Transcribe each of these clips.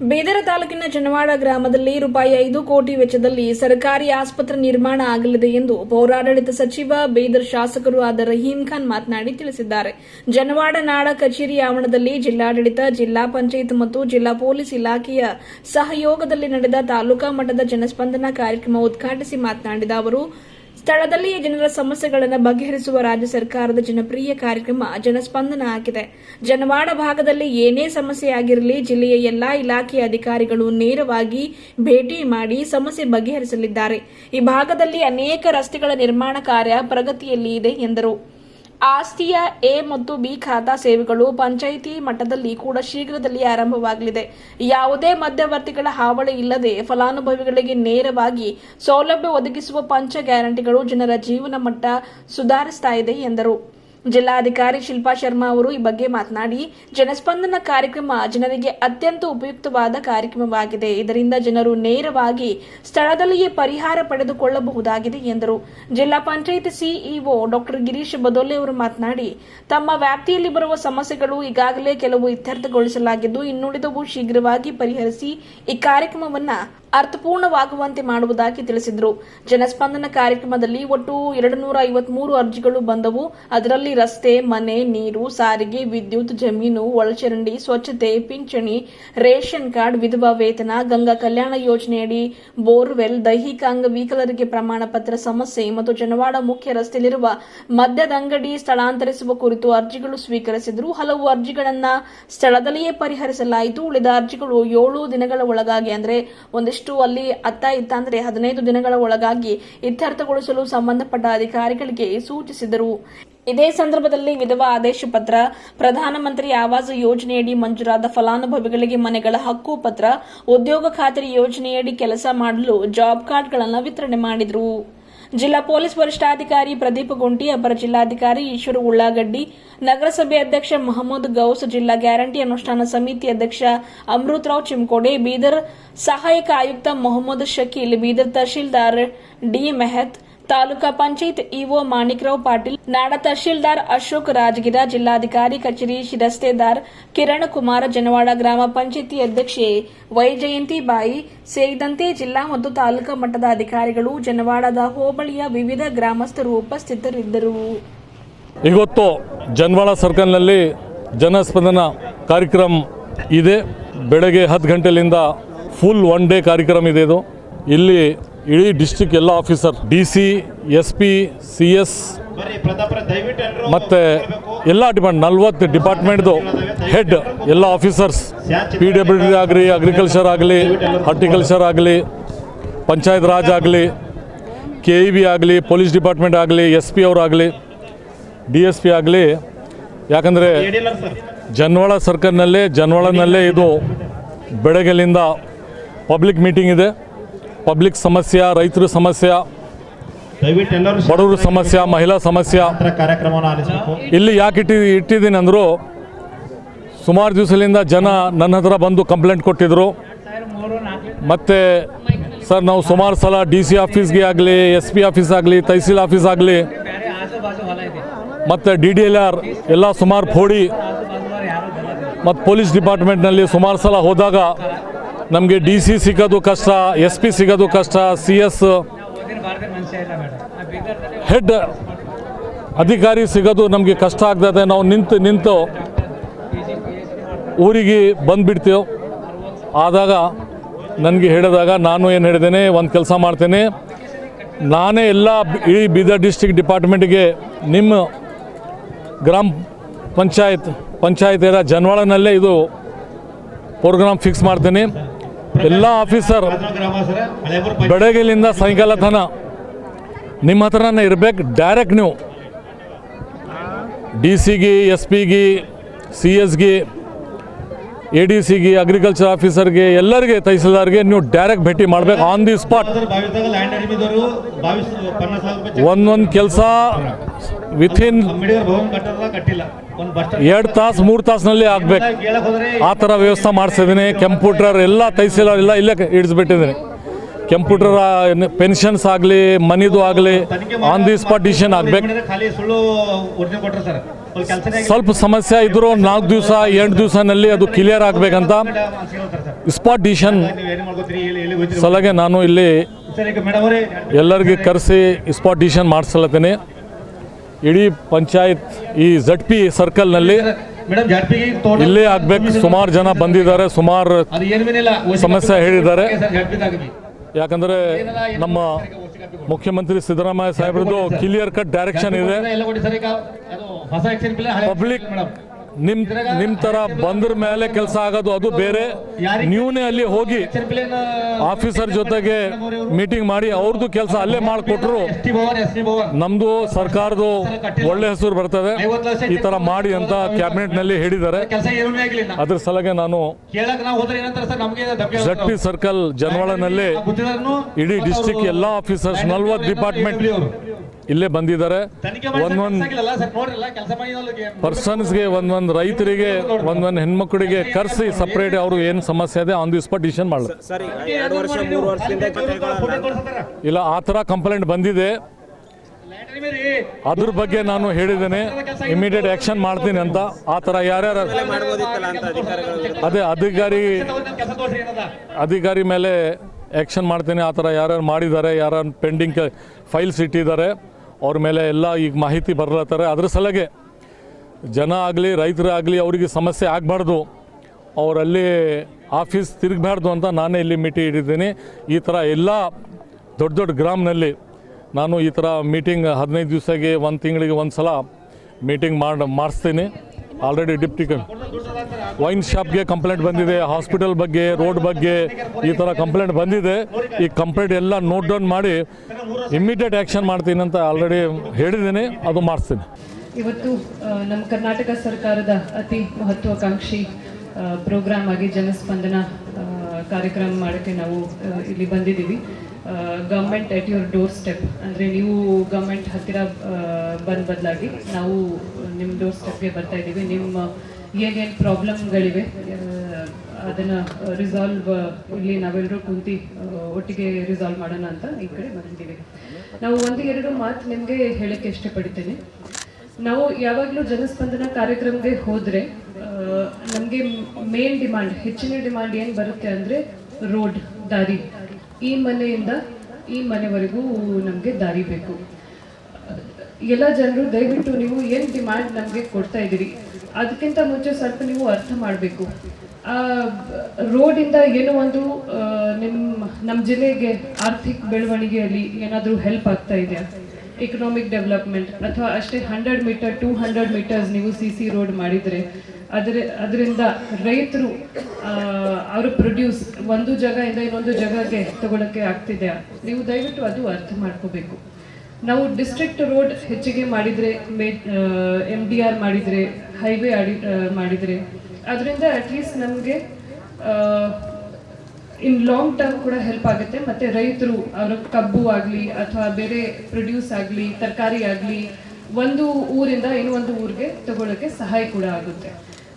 ಬೀದರ ತಾಲೂಕಿನ ಜನವಾಡ ಗ್ರಾಮದಲ್ಲಿ ರೂಪಾಯಿ ಐದು ಕೋಟಿ ವೆಚ್ಚದಲ್ಲಿ ಸರ್ಕಾರಿ ಆಸ್ಪತ್ರೆ ನಿರ್ಮಾಣ ಆಗಲಿದೆ ಎಂದು ಪೌರಾಡಳಿತ ಸಚಿವ ಬೀದರ್ ಶಾಸಕರು ಆದ ರಹೀಂ ಖಾನ್ ಮಾತನಾಡಿ ತಿಳಿಸಿದ್ದಾರೆ. ಜನವಾಡ ನಾಡ ಕಚೇರಿ ಆವರಣದಲ್ಲಿ ಜಿಲ್ಲಾಡಳಿತ, ಜಿಲ್ಲಾ ಪಂಚಾಯತ್ ಮತ್ತು ಜಿಲ್ಲಾ ಪೊಲೀಸ್ ಇಲಾಖೆಯ ಸಹಯೋಗದಲ್ಲಿ ನಡೆದ ತಾಲೂಕಾ ಮಟ್ಟದ ಜನಸ್ಪಂದನ ಕಾರ್ಯಕ್ರಮ ಉದ್ಘಾಟಿಸಿ ಮಾತನಾಡಿದ ಅವರು ಸ್ಥಳದಲ್ಲಿಯೇ ಜನರ ಸಮಸ್ಯೆಗಳನ್ನು ಬಗೆಹರಿಸುವ ರಾಜ್ಯ ಸರ್ಕಾರದ ಜನಪ್ರಿಯ ಕಾರ್ಯಕ್ರಮ ಜನಸ್ಪಂದನ ಆಗಿದೆ. ಜನವಾಡ ಭಾಗದಲ್ಲಿ ಏನೇ ಸಮಸ್ಯೆ ಆಗಿರಲಿ ಜಿಲ್ಲೆಯ ಎಲ್ಲಾ ಇಲಾಖೆಯ ಅಧಿಕಾರಿಗಳು ನೇರವಾಗಿ ಭೇಟಿ ಮಾಡಿ ಸಮಸ್ಯೆ ಬಗೆಹರಿಸಲಿದ್ದಾರೆ. ಈ ಭಾಗದಲ್ಲಿ ಅನೇಕ ರಸ್ತೆಗಳ ನಿರ್ಮಾಣ ಕಾರ್ಯ ಪ್ರಗತಿಯಲ್ಲಿ ಇದೆ ಎಂದರು. ಆಸ್ತಿಯ ಎ ಮತ್ತು ಬಿ ಖಾತಾ ಸೇವೆಗಳು ಪಂಚಾಯಿತಿ ಮಟ್ಟದಲ್ಲಿ ಕೂಡ ಶೀಘ್ರದಲ್ಲಿ ಆರಂಭವಾಗಲಿದೆ. ಯಾವುದೇ ಮಧ್ಯವರ್ತಿಗಳ ಹಾವಳಿ ಇಲ್ಲದೆ ಫಲಾನುಭವಿಗಳಿಗೆ ನೇರವಾಗಿ ಸೌಲಭ್ಯ ಒದಗಿಸುವ ಪಂಚ ಗ್ಯಾರಂಟಿಗಳು ಜನರ ಜೀವನ ಮಟ್ಟ ಸುಧಾರಿಸ್ತಾ ಇದೆ ಎಂದರು. ಜಿಲ್ಲಾಧಿಕಾರಿ ಶಿಲ್ಪಾ ಶರ್ಮಾ ಅವರು ಈ ಬಗ್ಗೆ ಮಾತನಾಡಿ, ಜನಸ್ಪಂದನ ಕಾರ್ಯಕ್ರಮ ಜನರಿಗೆ ಅತ್ಯಂತ ಉಪಯುಕ್ತವಾದ ಕಾರ್ಯಕ್ರಮವಾಗಿದೆ. ಇದರಿಂದ ಜನರು ನೇರವಾಗಿ ಸ್ಥಳದಲ್ಲಿಯೇ ಪರಿಹಾರ ಪಡೆದುಕೊಳ್ಳಬಹುದಾಗಿದೆ ಎಂದರು. ಜಿಲ್ಲಾ ಪಂಚಾಯತ್ ಸಿಇಒ ಡಾಕ್ಟರ್ ಗಿರೀಶ್ ಬದೋಲೆ ಅವರು ಮಾತನಾಡಿ, ತಮ್ಮ ವ್ಯಾಪ್ತಿಯಲ್ಲಿ ಬರುವ ಸಮಸ್ಯೆಗಳು ಈಗಾಗಲೇ ಕೆಲವು ಇತ್ಯರ್ಥಗೊಳಿಸಲಾಗಿದ್ದು, ಇನ್ನುಳಿದವು ಶೀಘ್ರವಾಗಿ ಪರಿಹರಿಸಿ ಈ ಕಾರ್ಯಕ್ರಮವನ್ನ ಅರ್ಥಪೂರ್ಣವಾಗುವಂತೆ ಮಾಡುವುದಾಗಿ ತಿಳಿಸಿದರು. ಜನಸ್ಪಂದನ ಕಾರ್ಯಕ್ರಮದಲ್ಲಿ ಒಟ್ಟು ಎರಡು ನೂರ ಐವತ್ಮೂರು ಅರ್ಜಿಗಳು ಬಂದವು. ಅದರಲ್ಲಿ ರಸ್ತೆ, ಮನೆ, ನೀರು, ಸಾರಿಗೆ, ವಿದ್ಯುತ್, ಜಮೀನು, ಒಳಚರಂಡಿ, ಸ್ವಚ್ಛತೆ, ಪಿಂಚಣಿ, ರೇಷನ್ ಕಾರ್ಡ್, ವಿಧವಾ ವೇತನ, ಗಂಗಾ ಕಲ್ಯಾಣ ಯೋಜನೆಯಡಿ ಬೋರ್ವೆಲ್, ದೈಹಿಕ ಅಂಗವಿಕಲರಿಗೆ ಪ್ರಮಾಣ ಪತ್ರ ಸಮಸ್ಯೆ ಮತ್ತು ಜನವಾಡ ಮುಖ್ಯ ರಸ್ತೆಯಲ್ಲಿರುವ ಮದ್ಯದ ಅಂಗಡಿ ಸ್ಥಳಾಂತರಿಸುವ ಕುರಿತು ಅರ್ಜಿಗಳು ಸ್ವೀಕರಿಸಿದ್ರು ಹಲವು ಅರ್ಜಿಗಳನ್ನು ಸ್ಥಳದಲ್ಲಿಯೇ ಪರಿಹರಿಸಲಾಯಿತು. ಉಳಿದ ಅರ್ಜಿಗಳು ಏಳು ದಿನಗಳ ಒಳಗಾಗಿ, ಅಂದರೆ ಒಂದಿಷ್ಟು ಅಲ್ಲಿ ಅತ್ತ ಇತ್ತ ಅಂದ್ರೆ ಹದಿನೈದು ದಿನಗಳ ಒಳಗಾಗಿ ಇತ್ಯರ್ಥಗೊಳಿಸಲು ಸಂಬಂಧಪಟ್ಟ ಅಧಿಕಾರಿಗಳಿಗೆ ಸೂಚಿಸಿದರು. ಇದೇ ಸಂದರ್ಭದಲ್ಲಿ ವಿಧವಾ ಆದೇಶ ಪತ್ರ, ಪ್ರಧಾನಮಂತ್ರಿ ಆವಾಸ್ ಯೋಜನೆಯಡಿ ಮಂಜೂರಾದ ಫಲಾನುಭವಿಗಳಿಗೆ ಮನೆಗಳ ಹಕ್ಕು ಪತ್ರ, ಉದ್ಯೋಗ ಖಾತರಿ ಯೋಜನೆಯಡಿ ಕೆಲಸ ಮಾಡಲು ಜಾಬ್ ಕಾರ್ಡ್ಗಳನ್ನು ವಿತರಣೆ ಮಾಡಿದರು. ಜಿಲ್ಲಾ ಪೊಲೀಸ್ ವರಿಷ್ಠಾಧಿಕಾರಿ ಪ್ರದೀಪ್ ಗುಂಟಿ, ಅಪರ ಜಿಲ್ಲಾಧಿಕಾರಿ ಈಶ್ವರ ಉಳ್ಳಾಗಡ್ಡಿ, ನಗರಸಭೆ ಅಧ್ಯಕ್ಷ ಮಹಮ್ಮದ್ ಗೌಸ್, ಜಿಲ್ಲಾ ಗ್ಯಾರಂಟಿ ಅನುಷ್ಠಾನ ಸಮಿತಿ ಅಧ್ಯಕ್ಷ ಅಮೃತರಾವ್ ಚಿಮ್ಕೋಡೆ, ಬೀದರ್ ಸಹಾಯಕ ಆಯುಕ್ತ ಮೊಹಮ್ಮದ್ ಶಕೀಲ್, ಬೀದರ್ ತಹಶೀಲ್ದಾರ್ ಡಿ ಮೆಹತ್ ತಾಲೂಕಾ ಪಂಚಾಯತ್ ಇಒ ಮಾಣಿಕ್ರಾವ್ ಪಾಟೀಲ್, ನಾಡ ತಹಶೀಲ್ದಾರ್ ಅಶೋಕ್ ರಾಜಗಿರ, ಜಿಲ್ಲಾಧಿಕಾರಿ ಕಚೇರಿ ಶಿರಸ್ತೇದಾರ್ ಕಿರಣ್ ಕುಮಾರ್, ಜನವಾಡ ಗ್ರಾಮ ಪಂಚಾಯತಿ ಅಧ್ಯಕ್ಷೆ ವೈಜಯಂತಿ ಬಾಯಿ ಸೇರಿದಂತೆ ಜಿಲ್ಲಾ ಮತ್ತು ತಾಲೂಕಾ ಮಟ್ಟದ ಅಧಿಕಾರಿಗಳು ಜನವಾಡದ ಹೋಬಳಿಯ ವಿವಿಧ ಗ್ರಾಮಸ್ಥರು ಉಪಸ್ಥಿತರಿದ್ದರು. ಇವತ್ತು ಜನವಾಡ ಸರ್ಕಲ್ನಲ್ಲಿ ಜನಸ್ಪಂದನ ಕಾರ್ಯಕ್ರಮ ಇದೆ. ಬೆಳಗ್ಗೆ ಹತ್ತು ಗಂಟೆಯಿಂದ ಫುಲ್ ಒನ್ ಡೇ ಕಾರ್ಯಕ್ರಮ ಇದೆ ಇದು. ಇಲ್ಲಿ ಇಡೀ ಡಿಸ್ಟಿಕ್ ಎಲ್ಲ officer D C S P C S ಮತ್ತೆ ಎಲ್ಲ ಡಿಪಾರ್ಟ್ ನಲ್ವತ್ತು ಡಿಪಾರ್ಟ್ಮೆಂಟ್ದು ಹೆಡ್ ಎಲ್ಲ ಆಫೀಸರ್ಸ್ ಪಿ ಡಬ್ಲ್ಯೂ ಡಿ ಆಗಲಿ ಅಗ್ರಿಕಲ್ಚರ್ ಆಗಲಿ ಹಾರ್ಟಿಕಲ್ಚರ್ ಆಗಲಿ ಪಂಚಾಯತ್ ರಾಜ್ ಆಗಲಿ ಕೆ ಇ ಬಿ ಆಗಲಿ ಪೊಲೀಸ್ ಡಿಪಾರ್ಟ್ಮೆಂಟ್ ಆಗಲಿ ಎಸ್ ಪಿ ಅವರಾಗಲಿ ಡಿ ಎಸ್ ಪಿ ಆಗಲಿ ಯಾಕಂದರೆ ಜನ್ವಾಳ ಸರ್ಕಲ್ನಲ್ಲೇ ಜನ್ವಾಳನಲ್ಲೇ ಇದು ಬೆಳಗ್ಗೆಲಿಂದ ಪಬ್ಲಿಕ್ ಮೀಟಿಂಗ್ ಇದೆ. ಪಬ್ಲಿಕ್ ಸಮಸ್ಯೆ ರೈತರ ಸಮಸ್ಯೆ ಬಡವರ ಸಮಸ್ಯೆ ಮಹಿಳಾ ಸಮಸ್ಯೆ. ಇಲ್ಲಿ ಯಾಕೆ ಇಟ್ಟಿ ಇಟ್ಟಿದ್ದೀನಿ ಅಂದರು ಸುಮಾರು ದಿವಸದಿಂದ ಜನ ನನ್ನ ಹತ್ರ ಬಂದು ಕಂಪ್ಲೇಂಟ್ ಕೊಟ್ಟಿದ್ದರು ಮತ್ತು ಸರ್ ನಾವು ಸುಮಾರು ಸಲ ಡಿ ಸಿ ಆಫೀಸ್ಗೆ ಆಗಲಿ ಎಸ್ ಪಿ ಆಫೀಸ್ ಆಗಲಿ ತಹಸೀಲ್ ಆಫೀಸ್ ಆಗಲಿ ಮತ್ತು ಡಿ ಡಿ ಎಲ್ ಆರ್ ಎಲ್ಲ ಸುಮಾರು ಫೋಡಿ ಮತ್ತು ಪೊಲೀಸ್ ಡಿಪಾರ್ಟ್ಮೆಂಟ್ನಲ್ಲಿ ಸುಮಾರು ಸಲ ಹೋದಾಗ ನಮಗೆ ಡಿ ಸಿ ಸಿಗೋದು ಕಷ್ಟ, ಎಸ್ ಪಿ ಸಿಗೋದು ಕಷ್ಟ, ಸಿ ಎಸ್ ಹೆಡ್ ಅಧಿಕಾರಿ ಸಿಗೋದು ನಮಗೆ ಕಷ್ಟ ಆಗ್ತದೆ. ನಾವು ನಿಂತು ನಿಂತು ಊರಿಗೆ ಬಂದುಬಿಡ್ತೀವಿ. ಆದಾಗ ನನಗೆ ಹೇಳಿದಾಗ ನಾನು ಏನು ಹೇಳಿದ್ದೇನೆ, ಒಂದು ಕೆಲಸ ಮಾಡ್ತೇನೆ. ನಾನೇ ಎಲ್ಲ ಇಡೀ ಬೀದರ್ ಡಿಸ್ಟಿಕ್ ಡಿಪಾರ್ಟ್ಮೆಂಟ್ಗೆ ನಿಮ್ಮ ಗ್ರಾಮ ಪಂಚಾಯತ್ ಪಂಚಾಯತ್ ಇರೋ ಜನವಾಳನಲ್ಲೇ ಇದು ಪ್ರೋಗ್ರಾಮ್ ಫಿಕ್ಸ್ ಮಾಡ್ತೀನಿ. ಎಲ್ಲ ಆಫೀಸರ್ ಬೆಳಗ್ಗೆಲಿಂದ ಸಾಯಂಕಾಲ ತನ ನಿಮ್ಮ ಹತ್ರನೇ ಇರ್ಬೇಕು. ಡೈರೆಕ್ಟ್ ನೀವು. ಡಿ ಸಿಗೆ ಎಸ್ ಪಿಗೆ ಸಿ ಎಸ್ಗೆ ಎ ಡಿ ಸಿಗೆ ಅಗ್ರಿಕಲ್ಚರ್ ಆಫೀಸರ್ಗೆ ಎಲ್ಲರಿಗೆ, ತಹಸೀಲ್ದಾರ್ಗೆ ನೀವು ಡೈರೆಕ್ಟ್ ಭೇಟಿ ಮಾಡ್ಬೇಕು. ಆನ್ ದಿ ಸ್ಪಾಟ್ ಒಂದೊಂದು ಕೆಲಸ ವಿಥಿನ್ ಎರಡು ತಾಸು ಮೂರು ತಾಸಿನಲ್ಲಿ ಆಗಬೇಕು. ಆ ಥರ ವ್ಯವಸ್ಥೆ ಮಾಡಿಸಿದ್ದೀನಿ ಕಂಪ್ಯೂಟರ್ ಎಲ್ಲ ತಹಸೀಲ್ದಾರ್ ಎಲ್ಲ ಇಲ್ಲೇ ಹಿಡಿಸ್ಬಿಟ್ಟಿದ್ದೀನಿ ಕಂಪ್ಯೂಟರ್ ಪೆನ್ಷನ್ಸ್ ಆಗಲಿ ಮನಿದು ಆಗಲಿ ಆನ್ ದಿ ಸ್ಪಾಟ್ ಡಿಸಿಷನ್ ಆಗ್ಬೇಕು. ಸ್ವಲ್ಪ ಸಮಸ್ಯೆ ಇದ್ದರೂ ನಾಲ್ಕು ದಿವಸ ಎಂಟು ದಿವಸನಲ್ಲಿ ಅದು ಕ್ಲಿಯರ್ ಆಗಬೇಕಂತ ಸ್ಪಾಟ್ ಡಿಸಿಷನ್ ಸಲಗೆ ನಾನು ಇಲ್ಲಿ ಎಲ್ಲರಿಗೆ ಕರೆಸಿ ಸ್ಪಾಟ್ ಡಿಸಿಷನ್ ಮಾಡಿಸ್ಲತ್ತೀನಿ. ಇಡೀ ಪಂಚಾಯತ್ ಈ ಜಡ್ ಪಿ ಸರ್ಕಲ್ನಲ್ಲಿ ಇಲ್ಲೇ ಆಗ್ಬೇಕು. ಸುಮಾರು ಜನ ಬಂದಿದ್ದಾರೆ. ಸುಮಾರು ಸಮಸ್ಯೆ ಹೇಳಿದ್ದಾರೆ. ಯಾಕಂದರೆ ನಮ್ಮ ಮುಖ್ಯಮಂತ್ರಿ ಸಿದ್ದರಾಮಯ್ಯ ಸಾಹೇಬ್ರದ್ದು ಕ್ಲಿಯರ್ ಕಟ್ ಡೈರೆಕ್ಷನ್ ಇದೆ. ಪಬ್ಲಿಕ್ ನಿಮ್ ನಿಮ್ ತರ ಬಂದ್ರ ಮೇಲೆ ಕೆಲಸ ಆಗೋದು ಅದು ಬೇರೆ. ನೀವೇ ಅಲ್ಲಿ ಹೋಗಿ ಆಫೀಸರ್ ಜೊತೆಗೆ ಮೀಟಿಂಗ್ ಮಾಡಿ ಅವ್ರದ್ದು ಕೆಲಸ ಅಲ್ಲೇ ಮಾಡಿಕೊಟ್ರು ನಮ್ದು ಸರ್ಕಾರದ್ದು ಒಳ್ಳೆ ಹೆಸರು ಬರ್ತದೆ. ಈ ತರ ಮಾಡಿ ಅಂತ ಕ್ಯಾಬಿನೆಟ್ನಲ್ಲಿ ಹೇಳಿದ್ದಾರೆ. ಅದ್ರ ಸಲಗೆ ನಾನು ಜಡ್ ಪಿ ಸರ್ಕಲ್ ಜನವಾಳನಲ್ಲಿ ಇಡೀ ಡಿಸ್ಟಿಕ್ ಎಲ್ಲ ಆಫೀಸರ್ಸ್ ನಲ್ವತ್ತು ಡಿಪಾರ್ಟ್ಮೆಂಟ್ ಇಲ್ಲೇ ಬಂದಿದ್ದಾರೆ. ಒಂದೊಂದು ಆಗಿಲ್ಲ ಸರ್? ರೈತರಿಗೆ ಕೆಲಸ ಮಾಡಿದವ್ರಿಗೆ ಪರ್ಸನ್ಸ್ಗೆ ಒಂದೊಂದು ರೈತರಿಗೆ ಒಂದೊಂದು ಹೆಣ್ಮಕ್ಳಿಗೆ ಕರೆಸಿ ಸಪ್ರೇಟ್ ಅವರು ಏನು ಸಮಸ್ಯೆ ಇದೆ ಆನ್ ದಿ ಸ್ಪಾಟ್ ಡಿಸಿಷನ್ ಮಾಡಲಿ. ಸರ್ ಈಗ ಎರಡು ವರ್ಷ ಮೂರು ವರ್ಷದಿಂದ ಇಲ್ಲ ಆ ಥರ ಕಂಪ್ಲೇಂಟ್ ಬಂದಿದೆ. ಅದ್ರ ಬಗ್ಗೆ ನಾನು ಹೇಳಿದ್ದೇನೆ. ಇಮಿಡಿಯೇಟ್ ಆ್ಯಕ್ಷನ್ ಮಾಡ್ತೀನಿ ಅಂತ. ಆ ಥರ ಯಾರ್ಯಾರು ಮಾಡ್ಬೋದಿತ್ತಲ್ಲ ಅಂತ ಅಧಿಕಾರಿಗಳು ಅದೇ ಅಧಿಕಾರಿ ಅಧಿಕಾರಿ ಮೇಲೆ ಆ್ಯಕ್ಷನ್ ಮಾಡ್ತೀನಿ. ಆ ಥರ ಯಾರ್ಯಾರು ಮಾಡಿದ್ದಾರೆ ಯಾರು ಪೆಂಡಿಂಗ್ ಫೈಲ್ಸ್ ಇಟ್ಟಿದ್ದಾರೆ. ಅವ್ರ ಮೇಲೆ ಎಲ್ಲ ಈಗ ಮಾಹಿತಿ ಬರ್ಲತ್ತಾರೆ. ಅದ್ರ ಸಲಗೆ ಜನ ಆಗಲಿ ರೈತರಾಗಲಿ ಅವರಿಗೆ ಸಮಸ್ಯೆ ಆಗಬಾರ್ದು. ಅವರಲ್ಲಿ ಆಫೀಸ್ ತಿರುಗಬಾರ್ದು ಅಂತ ನಾನೇ ಇಲ್ಲಿ ಮೀಟಿಂಗ್ ಇಟ್ಟಿದ್ದೀನಿ. ಈ ಥರ ಎಲ್ಲ ದೊಡ್ಡ ದೊಡ್ಡ ಗ್ರಾಮ್ನಲ್ಲಿ ನಾನು ಈ ಥರ ಮೀಟಿಂಗ್ ಹದಿನೈದು ದಿವಸಕ್ಕೆ, ಒಂದು ತಿಂಗಳಿಗೆ ಒಂದು ಸಲ ಮೀಟಿಂಗ್ ಮಾಡಿ ಮಾಡಿಸ್ತೀನಿ. ಆಲ್ರೆಡಿ ಡಿಪ್ಟಿ ವೈನ್ ಶಾಪ್ಗೆ ಕಂಪ್ಲೇಂಟ್ ಬಂದಿದೆ ಹಾಸ್ಪಿಟಲ್ ಬಗ್ಗೆ ರೋಡ್ ಬಗ್ಗೆ, ಈ ಥರ ಕಂಪ್ಲೇಂಟ್ ಬಂದಿದೆ. ಈ ಕಂಪ್ಲೇಂಟ್ ಎಲ್ಲ ನೋಟ್ ಡೌನ್ ಮಾಡಿ ಇಮ್ಮಿಡಿಯೇಟ್ ಆ್ಯಕ್ಷನ್ ಮಾಡ್ತೀನಿ ಅಂತ ಆಲ್ರೆಡಿ ಹೇಳಿದ್ದೀನಿ, ಅದು ಮಾಡಿಸ್ತೀನಿ. ಇವತ್ತು ನಮ್ಮ ಕರ್ನಾಟಕ ಸರ್ಕಾರದ ಅತಿ ಮಹತ್ವಾಕಾಂಕ್ಷಿ ಪ್ರೋಗ್ರಾಮ್ ಆಗಿ ಜನಸ್ಪಂದನ ಕಾರ್ಯಕ್ರಮ ಮಾಡೋಕ್ಕೆ ನಾವು ಇಲ್ಲಿ ಬಂದಿದ್ದೀವಿ. Government at your doorstep ಅಂದರೆ ನೀವು ಗೌರ್ಮೆಂಟ್ ಹತ್ತಿರ ಬಂದ ಬದಲಾಗಿ ನಾವು ನಿಮ್ಮ ಡೋರ್ ಸ್ಟೆಪ್ಗೆ ಬರ್ತಾ ಇದ್ದೀವಿ. ನಿಮ್ಮ ಏನೇನು ಪ್ರಾಬ್ಲಮ್ಗಳಿವೆ ಅದನ್ನು ರಿಸಾಲ್ವ್ ಇಲ್ಲಿ ನಾವೆಲ್ಲರೂ ಕುಂತು ಒಟ್ಟಿಗೆ ರಿಸಾಲ್ವ್ ಮಾಡೋಣ ಅಂತ ಈ ಕಡೆ ಬಂದಿದ್ದೀವಿ. ನಾವು ಒಂದು ಎರಡು ಮಾತು ನಿಮಗೆ ಹೇಳೋಕ್ಕೆ ಇಷ್ಟಪಡ್ತೇನೆ. ನಾವು ಯಾವಾಗಲೂ ಜನಸ್ಪಂದನ ಕಾರ್ಯಕ್ರಮಕ್ಕೆ ಹೋದರೆ ನಮಗೆ ಮೇನ್ ಡಿಮಾಂಡ್ ಹೆಚ್ಚಿನ ಡಿಮಾಂಡ್ ಏನು ಬರುತ್ತೆ ಅಂದರೆ ರೋಡ್ ದಾರಿ. ಈ ಮನೆಯಿಂದ ಈ ಮನೆವರೆಗೂ ನಮಗೆ ದಾರಿ ಬೇಕು. ಎಲ್ಲ ಜನರು ದಯವಿಟ್ಟು ನೀವು ಏನು ಡಿಮ್ಯಾಂಡ್ ನಮಗೆ ಕೊಡ್ತಾ ಇದ್ದೀರಿ, ಅದಕ್ಕಿಂತ ಮುಂಚೆ ಸ್ವಲ್ಪ ನೀವು ಅರ್ಥ ಮಾಡಬೇಕು. ರೋಡಿಂದ ಏನೋ ಒಂದು ನಿಮ್ಮ ನಮ್ಮ ಜಿಲ್ಲೆಗೆ ಆರ್ಥಿಕ ಬೆಳವಣಿಗೆಯಲ್ಲಿ ಏನಾದರೂ ಹೆಲ್ಪ್ ಆಗ್ತಾ ಇದೆಯಾ? ಎಕನಾಮಿಕ್ ಡೆವಲಪ್ಮೆಂಟ್ ಅಥವಾ ಅಷ್ಟೇ hundred metre two hundred metres ನೀವು ಸಿ ಸಿ ರೋಡ್ ಮಾಡಿದರೆ ಅದರ ಅದರಿಂದ ರೈತರು ಅವರು ಪ್ರೊಡ್ಯೂಸ್ ಒಂದು ಜಾಗದಿಂದ ಇನ್ನೊಂದು ಜಾಗಕ್ಕೆ ತಗೊಳಕ್ಕೆ ಆಗ್ತಿದೆ. ನೀವು ದಯವಿಟ್ಟು ಅದು ಅರ್ಥ ಮಾಡ್ಕೋಬೇಕು. ನಾವು ಡಿಸ್ಟ್ರಿಕ್ಟ್ ರೋಡ್ ಹೆಚ್ಚಿಗೆ ಮಾಡಿದರೆ, ಮೇ ಎಂ ಡಿ ಆರ್ ಮಾಡಿದರೆ ಹೈವೇ ಆಡಿ ಮಾಡಿದರೆ, ಅದರಿಂದ ಅಟ್ಲೀಸ್ಟ್ ನಮಗೆ ಇನ್ ಲಾಂಗ್ ಟರ್ಮ್ ಕೂಡ ಹೆಲ್ಪ್ ಆಗುತ್ತೆ. ಮತ್ತೆ ರೈತರು ಅವರ ಕಬ್ಬು ಆಗಲಿ ಅಥವಾ ಬೇರೆ ಪ್ರೊಡ್ಯೂಸ್ ಆಗಲಿ, ತರಕಾರಿ ಆಗಲಿ, ಒಂದು ಊರಿಂದ ಇನ್ನೊಂದು ಊರಿಗೆ ತಗೊಳ್ಳೋಕ್ಕೆ ಸಹಾಯ ಕೂಡ ಆಗುತ್ತೆ.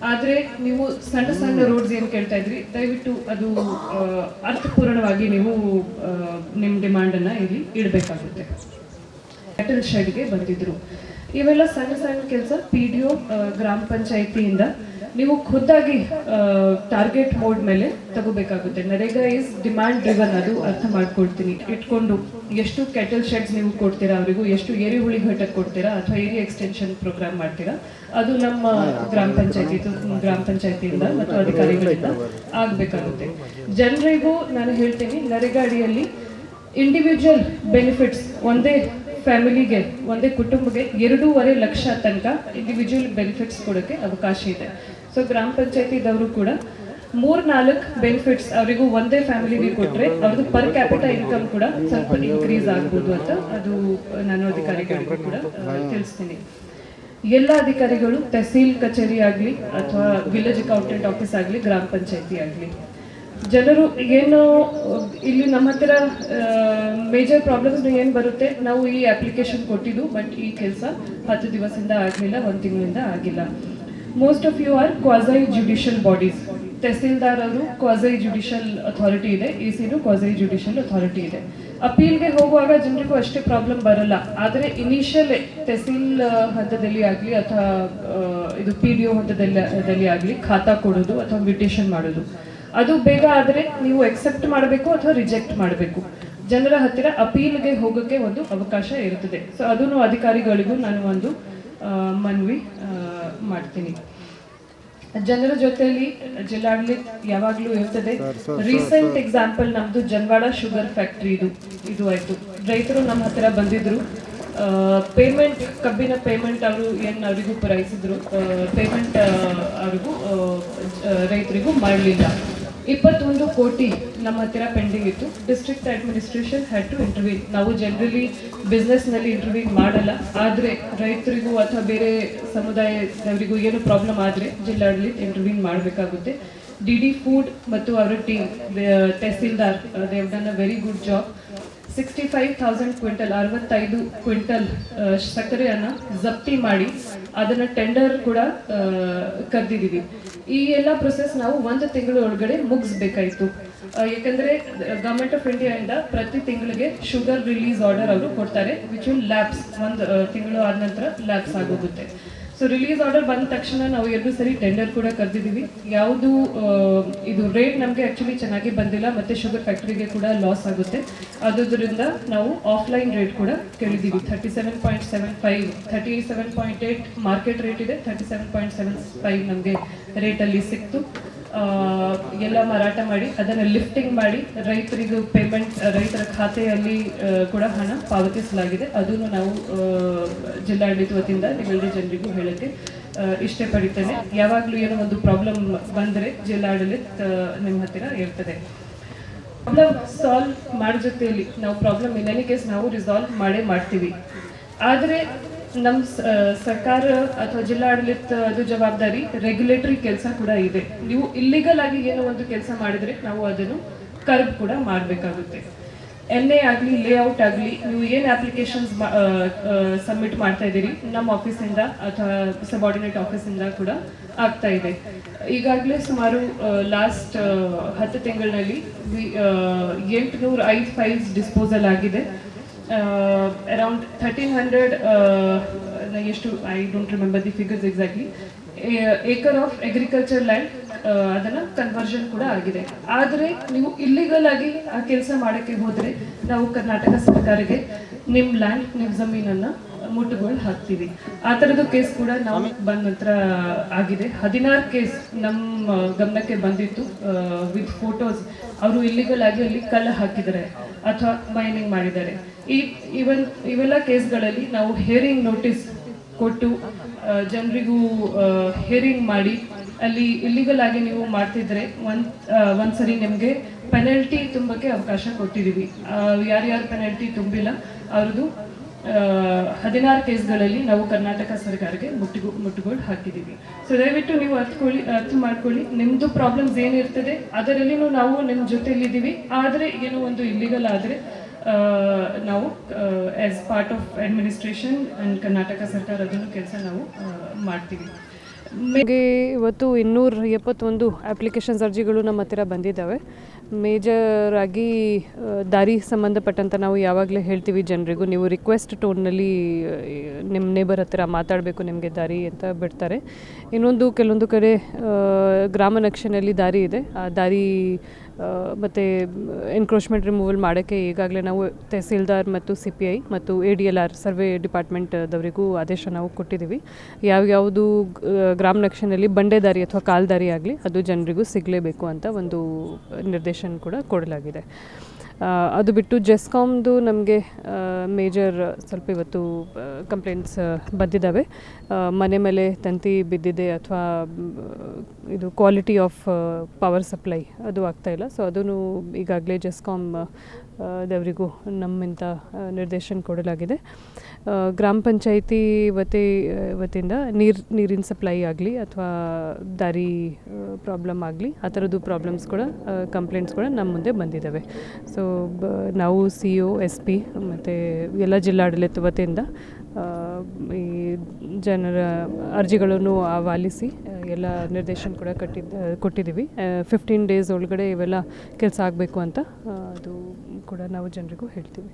ಆದರೆ ನೀವು ಸಣ್ಣ ಸಣ್ಣ ರೋಡ್ಸ್ ಏನು ಕೇಳ್ತಾ ಇದ್ರಿ? ದಯವಿಟ್ಟು ಅದು ಅರ್ಥಪೂರ್ಣವಾಗಿ ನೀವು ನಿಮ್ಮ ಡಿಮ್ಯಾಂಡನ್ನು ಇಲ್ಲಿ ಇಡಬೇಕಾಗುತ್ತೆ. ಶೆಡ್ಗೆ ಬಂದಿದ್ರು. ಇವೆಲ್ಲ ಸಣ್ಣ ಸಣ್ಣ ಕೆಲಸ ಪಿ ಡಿ ಒ ಗ್ರಾಮ ಪಂಚಾಯತಿಯಿಂದ ನೀವು ಖುದ್ದಾಗಿ ಟಾರ್ಗೆಟ್ ಮೋಡ್ ಮೇಲೆ ತಗೋಬೇಕಾಗುತ್ತೆ. ನರೇಗಾ ಇಸ್ ಡಿಮ್ಯಾಂಡ್ ಡ್ರಿವನ್ ಅದು ಅರ್ಥ ಮಾಡ್ಕೊಳ್ತೀನಿ. ಇಟ್ಕೊಂಡು ಎಷ್ಟು ಕೆಟಲ್ ಶೆಡ್ಸ್ ನೀವು ಕೊಡ್ತೀರಾ ಅವರಿಗೂ ಎಷ್ಟು ಏರಿ ಹುಳಿ ಘಟಕ ಕೊಡ್ತೀರಾ ಅಥವಾ ಏರಿ ಎಕ್ಸ್ಟೆನ್ಷನ್ ಪ್ರೋಗ್ರಾಮ್ ಮಾಡ್ತೀರಾ ಅದು ನಮ್ಮ ಗ್ರಾಮ ಪಂಚಾಯತಿ ಗ್ರಾಮ ಪಂಚಾಯತಿಯಿಂದ ಮತ್ತು ಅಧಿಕಾರಿಗಳಿಂದ ಆಗಬೇಕಾಗುತ್ತೆ. ಜನರಿಗೂ ನಾನು ಹೇಳ್ತೀನಿ ನರೇಗಾ ಅಡಿಯಲ್ಲಿ ಇಂಡಿವಿಜುವಲ್ ಬೆನಿಫಿಟ್ಸ್ ಒಂದೇ ಫ್ಯಾಮಿಲಿಗೆ ಒಂದೇ ಕುಟುಂಬಕ್ಕೆ ಎರಡೂವರೆ ಲಕ್ಷ ತನಕ ಇಂಡಿವಿಜುವಲ್ ಬೆನಿಫಿಟ್ಸ್ ಕೊಡೋಕ್ಕೆ ಅವಕಾಶ ಇದೆ. ಸೊ ಗ್ರಾಮ ಪಂಚಾಯತಿದವರು ಕೂಡ ಮೂರ್ ನಾಲ್ಕು ಬೆನಿಫಿಟ್ಸ್ ಅವರಿಗೂ ಒಂದೇ ಫ್ಯಾಮಿಲಿಗೆ ಕೊಟ್ರೆ ಅವ್ರದ್ದು ಪರ್ ಕ್ಯಾಪಿಟಲ್ ಇನ್ಕಮ್ ಕೂಡ ಸ್ವಲ್ಪ ಇನ್ಕ್ರೀಸ್ ಆಗ್ಬೋದು ಅಂತ ಅದು ನಾನು ಅಧಿಕಾರಿಗಳಿಗೂ ಕೂಡ ತಿಳಿಸ್ತೀನಿ. ಎಲ್ಲ ಅಧಿಕಾರಿಗಳು, ತಹಸೀಲ್ ಕಚೇರಿ ಆಗಲಿ ಅಥವಾ ವಿಲೇಜ್ ಅಕೌಂಟೆಂಟ್ ಆಫೀಸ್ ಆಗಲಿ, ಗ್ರಾಮ ಪಂಚಾಯತಿ ಆಗಲಿ. ಜನರು ಏನು, ಇಲ್ಲಿ ನಮ್ಮ ಹತ್ತಿರ ಮೇಜರ್ ಪ್ರಾಬ್ಲಮ್ಸ್ ಏನು ಬರುತ್ತೆ, ನಾವು ಈ ಅಪ್ಲಿಕೇಶನ್ ಕೊಟ್ಟಿದ್ದು ಬಟ್ ಈ ಕೆಲಸ ಹತ್ತು ದಿವಸದಿಂದ ಆಗಲಿಲ್ಲ, ಒಂದು ತಿಂಗಳಿಂದ ಆಗಿಲ್ಲ. Most of you are quasi judicial bodies tahsildar ಅವರು ಕ್ವಾಸೈ ಜುಡಿಷಿಯಲ್ ಅಥಾರಿಟಿ ಇದೆ ಎ ಸಿನು ಕ್ವಾಸೈ ಜುಡಿಷಿಯಲ್ ಅಥಾರಿಟಿ ಇದೆ. ಅಪೀಲ್ಗೆ ಹೋಗುವಾಗ ಜನರಿಗೂ ಅಷ್ಟೇ ಪ್ರಾಬ್ಲಮ್ ಬರಲ್ಲ. ಆದರೆ ಇನಿಷಿಯಲ್ ತಹಸೀಲ್ ಹಂತದಲ್ಲಿ ಆಗಲಿ ಅಥವಾ ಇದು ಪಿ ಡಿ ಒ ಹಂತದಲ್ಲಿ ಆಗಲಿ ಖಾತಾ ಕೊಡೋದು ಅಥವಾ ಮ್ಯೂಟೇಷನ್ ಮಾಡೋದು. ಅದು ಬೇಗ ಆದರೆ ನೀವು ಎಕ್ಸೆಪ್ಟ್ ಮಾಡಬೇಕು ಅಥವಾ ರಿಜೆಕ್ಟ್ ಮಾಡಬೇಕು. ಜನರ ಹತ್ತಿರ ಅಪೀಲ್ಗೆ ಹೋಗೋಕ್ಕೆ ಒಂದು ಅವಕಾಶ ಇರುತ್ತದೆ. ಸೊ ಅದನ್ನು ಅಧಿಕಾರಿಗಳಿಗೂ ನಾನು ಒಂದು ಮನವಿ ಆ, ಮಾಡ್ತೀನಿ. ಜನರ ಜೊತೆಯಲ್ಲಿ ಜಿಲ್ಲಾಡಳಿತ ಯಾವಾಗಲೂ ಇರ್ತದೆ ರೀಸೆಂಟ್ ಎಕ್ಸಾಂಪಲ್ ನಮ್ದು ಜನ್ವಾಡ ಶುಗರ್ ಫ್ಯಾಕ್ಟ್ರಿ ಇದು ಇದು ಆಯ್ತು. ರೈತರು ನಮ್ಮ ಹತ್ರ ಬಂದಿದ್ರು. ಪೇಮೆಂಟ್ ಕಬ್ಬಿನ ಪೇಮೆಂಟ್ ಅವರು ಏನು ಅವರಿಗೂ ಪೂರೈಸಿದ್ರು ಪೇಮೆಂಟ್ ಅವರಿಗೂ ರೈತರಿಗೂ ಮಾಡಲಿಲ್ಲ. ಇಪ್ಪತ್ತೊಂದು ಕೋಟಿ ನಮ್ಮ ಹತ್ತಿರ ಪೆಂಡಿಂಗ್ ಇತ್ತು. District administration had to interview ನಾವು ಜನರಲಿ ಬಿಸ್ನೆಸ್ನಲ್ಲಿ ಇಂಟರ್ವ್ಯೂ ಮಾಡಲ್ಲ. ಆದರೆ ರೈತರಿಗೂ ಅಥವಾ ಬೇರೆ ಸಮುದಾಯದವರಿಗೂ ಏನು ಪ್ರಾಬ್ಲಮ್ ಆದರೆ ಜಿಲ್ಲಾಡಳಿತ ಇಂಟರ್ವ್ಯೂನ್ ಮಾಡಬೇಕಾಗುತ್ತೆ. ಡಿ ಡಿ ಫುಡ್ ಮತ್ತು ಅವರ team tahsildar Dev done a very good job sixty five thousand quintal ಅರವತ್ತೈದು ಕ್ವಿಂಟಲ್ ಸಕ್ಕರೆಯನ್ನು ಜಪ್ತಿ ಮಾಡಿ ಅದನ್ನು ಟೆಂಡರ್ ಕೂಡ ಕರೆದಿದ್ದೀವಿ ಈ ಎಲ್ಲ ಪ್ರೊಸೆಸ್ ನಾವು ಒಂದು ತಿಂಗಳ ಒಳಗಡೆ ಮುಗಿಸ್ಬೇಕಾಯ್ತು. ಯಾಕಂದ್ರೆ ಗವರ್ಮೆಂಟ್ ಆಫ್ ಇಂಡಿಯಾ ಇಂದ ಪ್ರತಿ ತಿಂಗಳಿಗೆ ಶುಗರ್ ರಿಲೀಸ್ ಆರ್ಡರ್ ಅವರು ಕೊಡ್ತಾರೆ ವಿಚ್ ವಿಲ್ ಲ್ಯಾಬ್ಸ್ ಒಂದು ತಿಂಗಳು ಆದ ನಂತರ ಲ್ಯಾಬ್ಸ್ ಆಗೋಗುತ್ತೆ. ಸೊ ರಿಲೀಸ್ ಆರ್ಡರ್ ಬಂದ ತಕ್ಷಣ ನಾವು ಎರಡು ಸರಿ ಟೆಂಡರ್ ಕೂಡ ಕರೆದಿದ್ದೀವಿ ಯಾವುದು ಇದು ರೇಟ್ ನಮಗೆ ಆ್ಯಕ್ಚುಲಿ ಚೆನ್ನಾಗಿ ಬಂದಿಲ್ಲ, ಮತ್ತು ಶುಗರ್ ಫ್ಯಾಕ್ಟ್ರಿಗೆ ಕೂಡ ಲಾಸ್ ಆಗುತ್ತೆ. ಅದರಿಂದ ನಾವು ಆಫ್ಲೈನ್ ರೇಟ್ ಕೂಡ ಕೇಳಿದ್ದೀವಿ thirty seven point seven five thirty seven point eight market rate ಇದೆ thirty seven point seven five ನಮಗೆ ರೇಟಲ್ಲಿ ಸಿಕ್ತು. ಎಲ್ಲ ಮಾರಾಟ ಮಾಡಿ ಅದನ್ನು ಲಿಫ್ಟಿಂಗ್ ಮಾಡಿ ರೈತರಿಗೂ ಪೇಮೆಂಟ್ ರೈತರ ಖಾತೆಯಲ್ಲಿ ಕೂಡ ಹಣ ಪಾವತಿಸಲಾಗಿದೆ. ಅದನ್ನು ನಾವು ಜಿಲ್ಲಾಡಳಿತ ವತಿಯಿಂದ ನಿಮ್ಮೆಲ್ಲರೂ ಜನರಿಗೂ ಹೇಳಕ್ಕೆ ಆ, ಇಷ್ಟಪಡುತ್ತೇನೆ. ಯಾವಾಗಲೂ ಏನೋ ಒಂದು ಪ್ರಾಬ್ಲಮ್ ಬಂದರೆ ಜಿಲ್ಲಾಡಳಿತ ನಿಮ್ಮ ಹತ್ತಿರ ಇರ್ತದೆ ಪ್ರಾಬ್ಲಮ್ ಸಾಲ್ವ್ ಮಾಡೋ ಜೊತೆಯಲ್ಲಿ ನಾವು ಪ್ರಾಬ್ಲಮ್ ಇನ್ ಎನಿ ಕೇಸ್ ನಾವು ರಿಸಾಲ್ವ್ ಮಾಡೇ ಮಾಡ್ತೀವಿ. ಆದರೆ ನಮ್ಮ ಸರ್ಕಾರ ಅಥವಾ ಜಿಲ್ಲಾಡಳಿತದ ಜವಾಬ್ದಾರಿ ರೆಗ್ಯುಲೇಟರಿ ಕೆಲಸ ಕೂಡ ಇದೆ. ನೀವು ಇಲ್ಲಿಗಲ್ ಆಗಿ ಏನೋ ಒಂದು ಕೆಲಸ ಮಾಡಿದ್ರೆ ನಾವು ಅದನ್ನು ಕರ್ಬ್ ಕೂಡ ಮಾಡಬೇಕಾಗುತ್ತೆ. ಎನ್ ಎ ಆಗಲಿ ಲೇಔಟ್ ಆಗಲಿ, ನೀವು ಏನು ಅಪ್ಲಿಕೇಶನ್ಸ್ ಸಬ್ಮಿಟ್ ಮಾಡ್ತಾ ಇದ್ದೀರಿ, ನಮ್ಮ ಆಫೀಸಿಂದ ಅಥವಾ ಸಬಾರ್ಡಿನೇಟ್ ಆಫೀಸಿಂದ ಕೂಡ ಆಗ್ತಾ ಇದೆ. ಈಗಾಗಲೇ ಸುಮಾರು ಲಾಸ್ಟ್ ಹತ್ತು ತಿಂಗಳಿನಲ್ಲಿ ಎಂಟುನೂರ ಐದು ಫೈಲ್ಸ್ ಡಿಸ್ಪೋಸಲ್ ಆಗಿದೆ. ಅರೌಂಡ್ ಥರ್ಟೀನ್ ಹಂಡ್ರೆಡ್ ಎಷ್ಟು I don't remember the figures exactly acre of agriculture land ಅದನ್ನು ಕನ್ವರ್ಷನ್ ಕೂಡ ಆಗಿದೆ. ಆದರೆ ನೀವು ಇಲ್ಲಿಗಲ್ ಆಗಿ ಆ ಕೆಲಸ ಮಾಡೋಕ್ಕೆ ಹೋದರೆ ನಾವು ಕರ್ನಾಟಕ ಸರ್ಕಾರಕ್ಕೆ ನಿಮ್ಮ ಲ್ಯಾಂಡ್ ನಿಮ್ಮ ಜಮೀನನ್ನು ಮುಟ್ಟುಗೋಲು ಹಾಕ್ತೀವಿ. ಆ ಥರದ್ದು ಕೇಸ್ ಕೂಡ ನಾವು ಬಂದ ನಂತರ ಆಗಿದೆ. ಹದಿನಾರು ಕೇಸ್ ನಮ್ಮ ಗಮನಕ್ಕೆ ಬಂದಿತ್ತು ವಿತ್ ಫೋಟೋಸ್ ಅವರು ಇಲ್ಲಿಗಲ್ ಆಗಿ ಅಲ್ಲಿ ಕಲ್ಲು ಹಾಕಿದ್ದಾರೆ ಅಥವಾ ಮೈನಿಂಗ್ ಮಾಡಿದ್ದಾರೆ. ಈ ಇವನ್ ಇವೆಲ್ಲ ಕೇಸ್ಗಳಲ್ಲಿ ನಾವು ಹೇರಿಂಗ್ ನೋಟಿಸ್ ಕೊಟ್ಟು ಜನರಿಗೂ ಹೇರಿಂಗ್ ಮಾಡಿ, ಅಲ್ಲಿ ಇಲ್ಲಿಗಲ್ ಆಗಿ ನೀವು ಮಾಡ್ತಿದ್ರೆ ಒಂದ್ ಒಂದ್ಸರಿ ನಿಮಗೆ ಪೆನಲ್ಟಿ ತುಂಬಕ್ಕೆ ಅವಕಾಶ ಕೊಟ್ಟಿದ್ದೀವಿ ಯಾರ್ಯಾರು ಪೆನಲ್ಟಿ ತುಂಬಿಲ್ಲ, ಅವ್ರದ್ದು ಹದಿನಾರು ಕೇಸ್ಗಳಲ್ಲಿ ನಾವು ಕರ್ನಾಟಕ ಸರ್ಕಾರಕ್ಕೆ ಮುಟ್ಟಿಗು ಮುಟ್ಟುಗೋಲು ಹಾಕಿದ್ದೀವಿ ಸೊ ದಯವಿಟ್ಟು ನೀವು ಅರ್ಥಕೊಳ್ಳಿ ಅರ್ಥ ಮಾಡ್ಕೊಳ್ಳಿ. ನಿಮ್ಮದು ಪ್ರಾಬ್ಲಮ್ಸ್ ಏನಿರ್ತದೆ, ಅದರಲ್ಲಿನೂ ನಾವು ನಿಮ್ಮ ಜೊತೆಯಲ್ಲಿದ್ದೀವಿ ಆದರೆ, ಏನೋ ಒಂದು ಇಲ್ಲಿಗಲ್ ಆದರೆ ನಾವು as part of administration and Karnataka ಸರ್ಕಾರ ಅದನ್ನು ಕೆಲಸ ನಾವು ಆ, ಮಾಡ್ತೀವಿ. ನಮಗೆ ಇವತ್ತು ಇನ್ನೂರ ಎಪ್ಪತ್ತೊಂದು ಅಪ್ಲಿಕೇಶನ್ಸ್ ಅರ್ಜಿಗಳು ನಮ್ಮ ಹತ್ತಿರ ಬಂದಿದ್ದಾವೆ. ಮೇಜರ್ ಆಗಿ ಆ, ದಾರಿ ಸಂಬಂಧಪಟ್ಟಂತ ನಾವು ಯಾವಾಗಲೇ ಹೇಳ್ತೀವಿ ಜನರಿಗೂ ನೀವು ರಿಕ್ವೆಸ್ಟ್ ಟೋನ್ನಲ್ಲಿ ನಿಮ್ಮ ನೇಬರ್ ಹತ್ತಿರ ಮಾತಾಡಬೇಕು ನಿಮಗೆ ದಾರಿ ಅಂತ ಬಿಡ್ತಾರೆ. ಇನ್ನೊಂದು ಕೆಲವೊಂದು ಕಡೆ ಗ್ರಾಮ ನಕ್ಷೆಯಲ್ಲಿ ದಾರಿ ಇದೆ. ಆ ದಾರಿ ಮತ್ತು ಎನ್ಕ್ರೋಚ್ಮೆಂಟ್ ರಿಮೂವಲ್ ಮಾಡೋಕ್ಕೆ ಈಗಾಗಲೇ ನಾವು ತಹಸೀಲ್ದಾರ್ ಮತ್ತು ಸಿ ಪಿ ಐ ಮತ್ತು A D L R survey ಡಿಪಾರ್ಟ್ಮೆಂಟ್ದವರಿಗೂ ಆದೇಶ ನಾವು ಕೊಟ್ಟಿದ್ದೀವಿ. ಯಾವ್ಯಾವುದು ಗ್ರಾಮ ನಕ್ಷೆಯಲ್ಲಿ ಬಂಡೆ ದಾರಿ ಅಥವಾ ಕಾಲ್ದಾರಿ ಆಗಲಿ ಅದು ಜನರಿಗೂ ಸಿಗಲೇಬೇಕು ಅಂತ ಒಂದು ನಿರ್ದೇಶನ ಕೂಡ ಕೊಡಲಾಗಿದೆ. ಅದು ಬಿಟ್ಟು ಜೆಸ್ಕಾಮ್ದು ನಮಗೆ ಮೇಜರ್ ಸ್ವಲ್ಪ ಇವತ್ತು ಕಂಪ್ಲೇಂಟ್ಸ್ ಬಂದಿದ್ದಾವೆ. ಮನೆ ಮೇಲೆ ತಂತಿ ಬಿದ್ದಿದೆ ಅಥವಾ ಇದು ಕ್ವಾಲಿಟಿ ಆಫ್ ಪವರ್ ಸಪ್ಲೈ ಅದು ಆಗ್ತಾಯಿಲ್ಲ ಸೊ ಅದೂ ಈಗಾಗಲೇ ಜೆಸ್ಕಾಮ್ ದವರಿಗೂ ನಮ್ಮಿಂದ ಆ, ನಿರ್ದೇಶನ ಕೊಡಲಾಗಿದೆ. ಗ್ರಾಮ ಪಂಚಾಯಿತಿ ವತಿ ವತಿಯಿಂದ ನೀರು ನೀರಿನ ಸಪ್ಲೈ ಆಗಲಿ ಅಥವಾ ದಾರಿ ಪ್ರಾಬ್ಲಮ್ ಆಗಲಿ ಆ ಥರದ್ದು ಪ್ರಾಬ್ಲಮ್ಸ್ ಕೂಡ ಕಂಪ್ಲೇಂಟ್ಸ್ ಕೂಡ ನಮ್ಮ ಮುಂದೆ ಬಂದಿದ್ದಾವೆ ಸೊ ಬ ನಾವು ಸಿ ಒ ಎಸ್ ಪಿ ಮತ್ತು ಎಲ್ಲ ಜಿಲ್ಲಾಡಳಿತ ವತಿಯಿಂದ ಈ ಜನರ ಅರ್ಜಿಗಳನ್ನು ಆವಾಲಿಸಿ ಎಲ್ಲ ನಿರ್ದೇಶನ ಕೂಡ ಕಟ್ಟಿದ್ದ ಕೊಟ್ಟಿದ್ದೀವಿ ಫಿಫ್ಟೀನ್ ಡೇಸ್ ಒಳಗಡೆ ಇವೆಲ್ಲ ಕೆಲಸ ಆಗಬೇಕು ಅಂತ ಅದು ಕೂಡ ನಾವು ಜನರಿಗೂ ಹೇಳ್ತೀವಿ.